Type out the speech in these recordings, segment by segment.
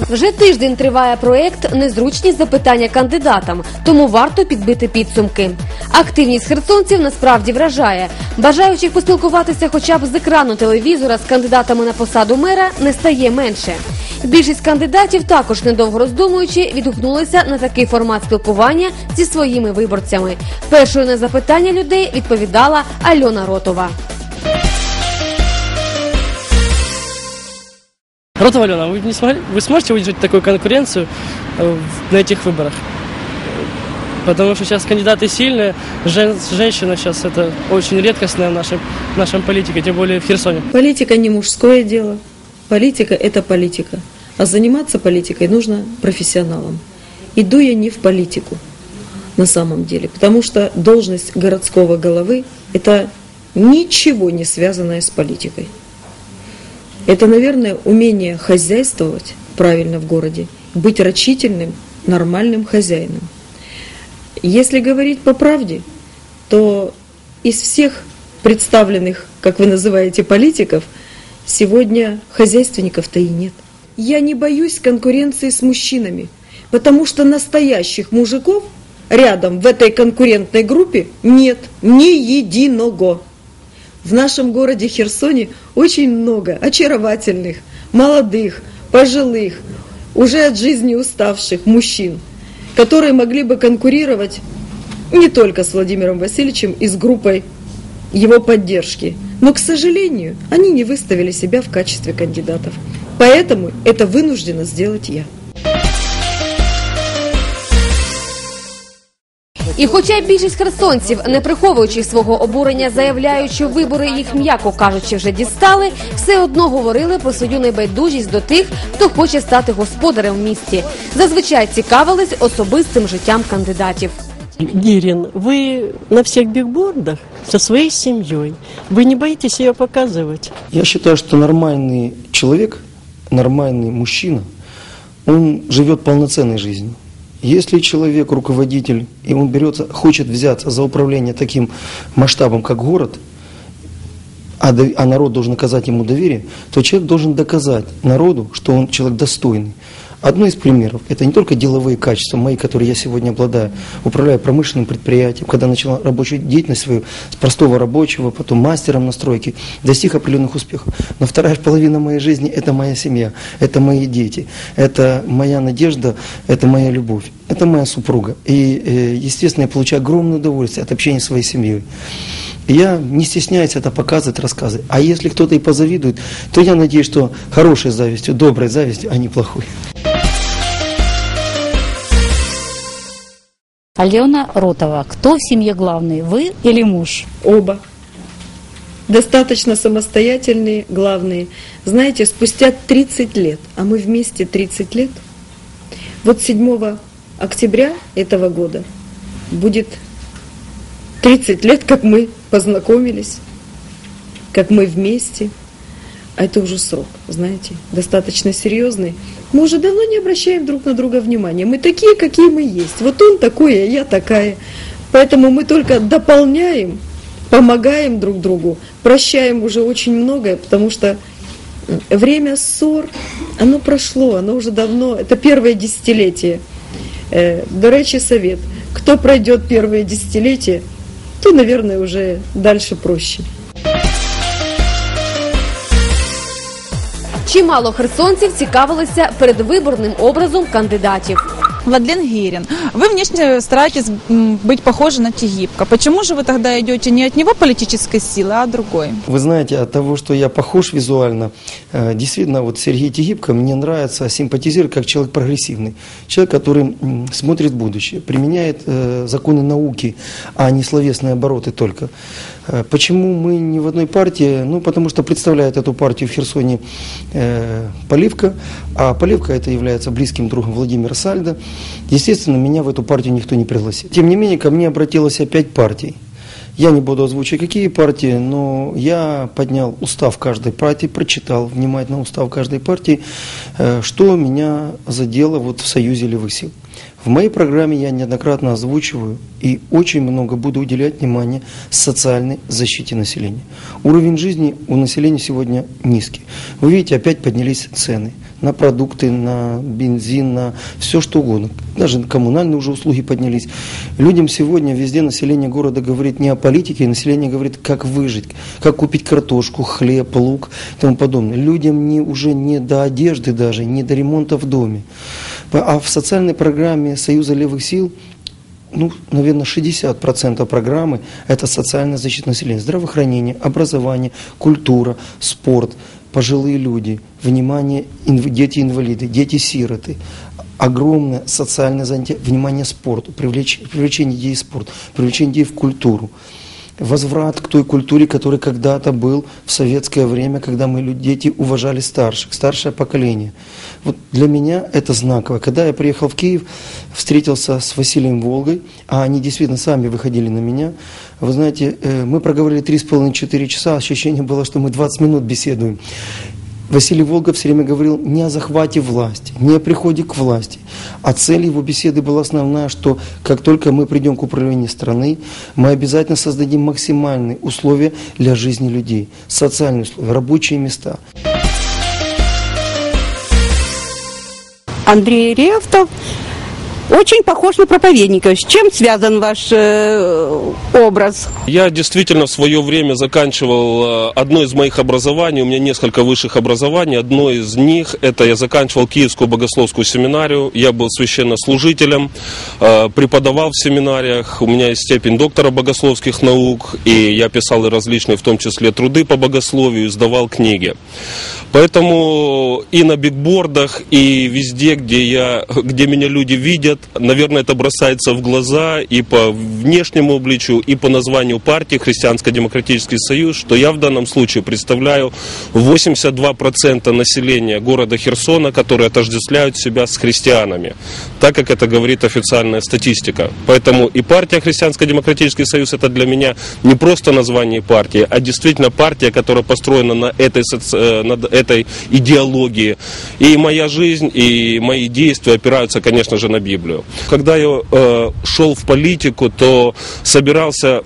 Вже тиждень триває проект Незручні запитання кандидатам, тому варто підбити підсумки. Активність херсонців насправді вражає. Бажаючих поспілкуватися хоча б з екрану телевізора з кандидатами на посаду мера не стає менше. Більшість кандидатів також недовго роздумуючи відгукнулися на такий формат спілкування зі своїми виборцями. Першою на запитання людей відповідала Альона Ротова. Ротова Алена, вы, не смогли, вы сможете выдержать такую конкуренцию э, на этих выборах? Потому что сейчас кандидаты сильные, жен- женщина сейчас это очень редкостная в нашем, в нашем политике, тем более в Херсоне. Политика не мужское дело. Политика – это политика. А заниматься политикой нужно профессионалам. Иду я не в политику на самом деле, потому что должность городского головы – это ничего не связанное с политикой. Это, наверное, умение хозяйствовать правильно в городе, быть рачительным, нормальным хозяином. Если говорить по правде, то из всех представленных, как вы называете, политиков, сегодня хозяйственников-то и нет. Я не боюсь конкуренции с мужчинами, потому что настоящих мужиков рядом в этой конкурентной группе нет ни единого. В нашем городе Херсоне очень много очаровательных, молодых, пожилых, уже от жизни уставших мужчин, которые могли бы конкурировать не только с Владимиром Васильевичем и с группой его поддержки. Но, к сожалению, они не выставили себя в качестве кандидатов. Поэтому это вынуждена сделать я. І хоча більшість херсонців, не приховуючи свого обурення, заявляють, що вибори їх, м'яко кажучи, вже дістали, все одно говорили про свою небайдужість до тих, хто хоче стати господарем в місті. Зазвичай цікавились особистим життям кандидатів. Гирин, вы на всех бигбордах со своей семьей. Вы не боитесь ее показывать? Я считаю, что нормальный человек, нормальный мужчина, он живет полноценной жизнью. Если человек руководитель, и он берется, хочет взяться за управление таким масштабом, как город, а, а народ должен оказать ему доверие, то человек должен доказать народу, что он человек достойный. Одно из примеров – это не только деловые качества мои, которые я сегодня обладаю, управляю промышленным предприятием, когда начал рабочую деятельность свою с простого рабочего, потом мастером настройки, достиг определенных успехов. Но вторая половина моей жизни – это моя семья, это мои дети, это моя надежда, это моя любовь, это моя супруга. И, э, естественно, я получаю огромное удовольствие от общения с своей семьей. Я не стесняюсь это показывать, рассказывать. А если кто-то и позавидует, то я надеюсь, что хорошей завистью, доброй завистью, а не плохой. Алена Ротова. Кто в семье главный, вы или муж? Оба. Достаточно самостоятельные, главные. Знаете, спустя 30 лет, а мы вместе 30 лет, вот 7 октября этого года будет 30 лет, как мы познакомились, как мы вместе. А это уже срок, знаете, достаточно серьезный. Мы уже давно не обращаем друг на друга внимания. Мы такие, какие мы есть. Вот он такой, а я такая. Поэтому мы только дополняем, помогаем друг другу, прощаем уже очень многое, потому что время ссор, оно прошло, оно уже давно, это первое десятилетие. Э, До речи, совет. Кто пройдет первое десятилетие, то, наверное, уже дальше проще. Чимало херсонців цікавилися передвиборним образом кандидатів. Владлен Герин, вы внешне стараетесь быть похожи на Тегибко. Почему же вы тогда идете не от него политической силы, а от другой? Вы знаете, от того, что я похож визуально, э, действительно, вот Сергей Тегибко мне нравится, симпатизирует как человек прогрессивный. Человек, который смотрит будущее, применяет э, законы науки, а не словесные обороты только. Э, Почему мы не в одной партии? Ну, потому что представляет эту партию в Херсоне Поливка, а Поливка это является близким другом Владимира Сальда. Естественно, меня в эту партию никто не пригласил. Тем не менее, ко мне обратилось опять партий. Я не буду озвучивать, какие партии, но я поднял устав каждой партии, прочитал внимательно устав каждой партии, э, что меня задело вот в Союзе Левых сил. В моей программе я неоднократно озвучиваю и очень много буду уделять внимание социальной защите населения. Уровень жизни у населения сегодня низкий. Вы видите, опять поднялись цены на продукты, на бензин, на все что угодно. Даже коммунальные уже услуги поднялись. Людям сегодня везде население города говорит не о политике, население говорит, как выжить, как купить картошку, хлеб, лук и тому подобное. Людям не, уже не до одежды даже, не до ремонта в доме. А в социальной программе Союза левых сил ну, наверное, 60% программы – это социальная защита населения, здравоохранение, образование, культура, спорт, пожилые люди, внимание, инв- дети-инвалиды, дети-сироты, огромное социальное занятие, внимание спорту, привлеч- привлечение детей в спорт, привлечение детей в культуру возврат к той культуре, который когда-то был в советское время, когда мы, дети, уважали старших, старшее поколение. Вот для меня это знаково. Когда я приехал в Киев, встретился с Василием Волгой, а они действительно сами выходили на меня, вы знаете, э, мы проговорили 3,5-4 часа, ощущение было, что мы 20 минут беседуем. Василий Волга все время говорил не о захвате власти, не о приходе к власти, а цель его беседы была основная, что как только мы придем к управлению страны, мы обязательно создадим максимальные условия для жизни людей, социальные условия, рабочие места. Андрей Ревтов очень похож на проповедника. С чем связан ваш э, образ? Я действительно в свое время заканчивал э, одно из моих образований, у меня несколько высших образований. Одно из них, это я заканчивал Киевскую богословскую семинарию, я был священнослужителем, э, преподавал в семинариях, у меня есть степень доктора богословских наук, и я писал и различные, в том числе, труды по богословию, издавал книги. Поэтому и на бигбордах, и везде, где, я, где меня люди видят, наверное, это бросается в глаза и по внешнему обличию, и по названию партии Христианско-демократический союз, что я в данном случае представляю 82% населения города Херсона, которые отождествляют себя с христианами, так как это говорит официальная статистика. Поэтому и партия Христианско-демократический союз это для меня не просто название партии, а действительно партия, которая построена на этой, соци- э, на этой идеологии. И моя жизнь, и мои действия опираются, конечно же, на Библию. Когда я э, шел в политику, то собирался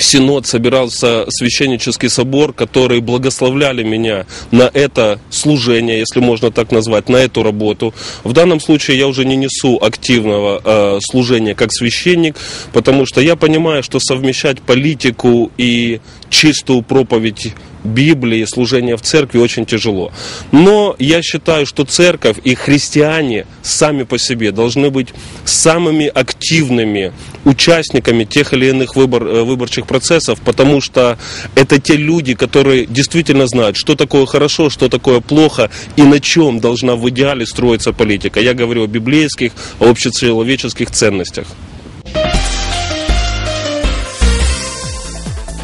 Синод собирался священнический собор, которые благословляли меня на это служение, если можно так назвать, на эту работу. В данном случае я уже не несу активного э, служения как священник, потому что я понимаю, что совмещать политику и чистую проповедь Библии, служение в церкви очень тяжело. Но я считаю, что церковь и христиане сами по себе должны быть самыми активными участниками тех или иных выбор, э, выборчих процессов, потому что это те люди, которые действительно знают, что такое хорошо, что такое плохо и на чем должна в идеале строиться политика. Я говорю о библейских, о общечеловеческих ценностях.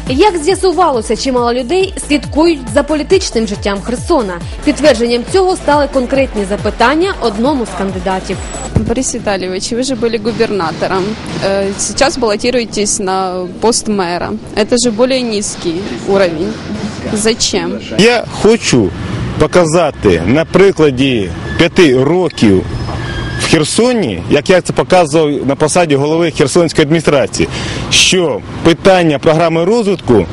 Як з'ясувалося, чимало людей слідкують за політичним життям Херсона. Підтвердженням цього стали конкретні запитання одному з кандидатів. Борис Витальевич, вы же были губернатором. Э, Сейчас баллотируетесь на пост мэра. Это же более низкий уровень. Зачем? Я хочу показати на прикладі п'яти років в Херсоні, як я це показував на посаді голови Херсонської адміністрації, що питання програми розвитку,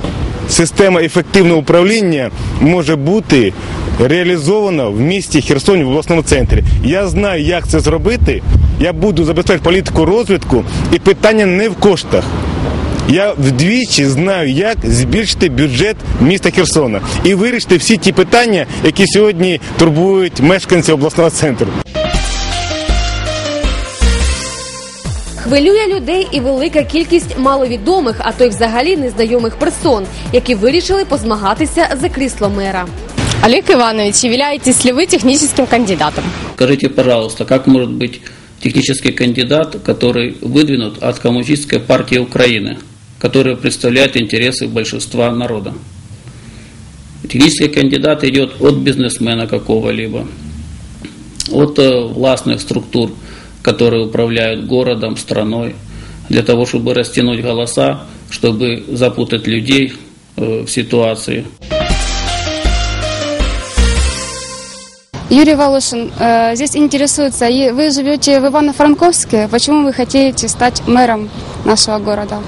система ефективного управління може бути реалізована в місті Херсоні в обласному центрі. Я знаю, як це зробити. Я буду забезпечити політику розвитку, і питання не в коштах. Я вдвічі знаю, як збільшити бюджет міста Херсона і вирішити всі ті питання, які сьогодні турбують мешканців обласного центру. Хвилює людей і велика кількість маловідомих, а то й взагалі незнайомих персон, які вирішили позмагатися за крісло мера. Олег Иванович, являетесь ли вы техническим кандидатом? Скажите, пожалуйста, как может быть технический кандидат, который выдвинут от Коммунистической партии Украины, которая представляет интересы большинства народа? Технический кандидат идет от бизнесмена какого-либо, от э, властных структур, которые управляют городом, страной, для того, чтобы растянуть голоса, чтобы запутать людей э, в ситуации. Юрий Волошин э, здесь интересуется, вы живете в Ивано-Франковске, почему вы хотите стать мэром нашего города?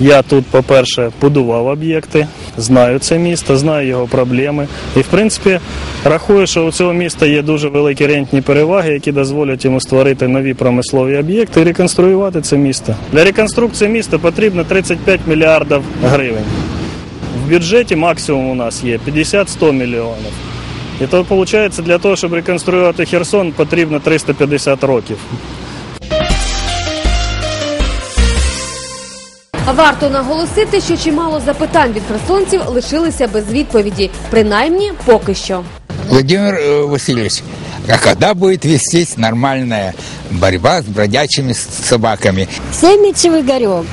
Я тут, по-перше, будував об'єкти, знаю це місто, знаю його проблеми. І, в принципі, рахую, що у цього міста є дуже великі рентні переваги, які дозволять йому створити нові промислові об'єкти і реконструювати це місто. Для реконструкції міста потрібно 35 мільярдів гривень. В бюджеті максимум у нас є 50-100 мільйонів. І то виходить, для того, щоб реконструювати Херсон, потрібно 350 років. Варто наголосити, що чимало запитань від херсонців лишилися без відповіді, принаймні поки що. Владимир э, Васильевич, а когда будет вестись нормальная борьба с бродячими с- собаками? Семечев Игорек,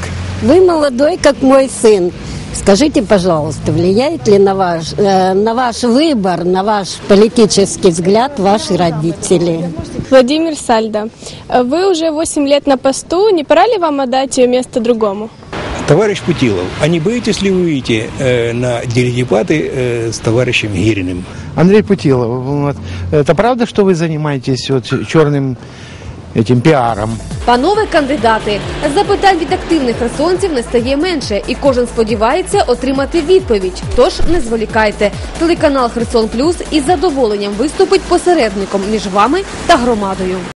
вы молодой, как мой сын. Скажите, пожалуйста, влияет ли на ваш, э, на ваш выбор, на ваш политический взгляд ваши родители? Владимир Сальдо, э, вы уже 8 лет на посту, не пора ли вам отдать ее место другому? Товарищ Путилов, а не боитесь ли вы выйти э, на делегаты э, с товарищем Гириным? Андрей Путилов, вот, это правда, что вы занимаетесь вот черным этим пиаром? Панове кандидати, запитань від активних херсонців не стає менше, і кожен сподівається отримати відповідь. Тож не зволікайте. Телеканал Херсон Плюс із задоволенням виступить посередником між вами та громадою.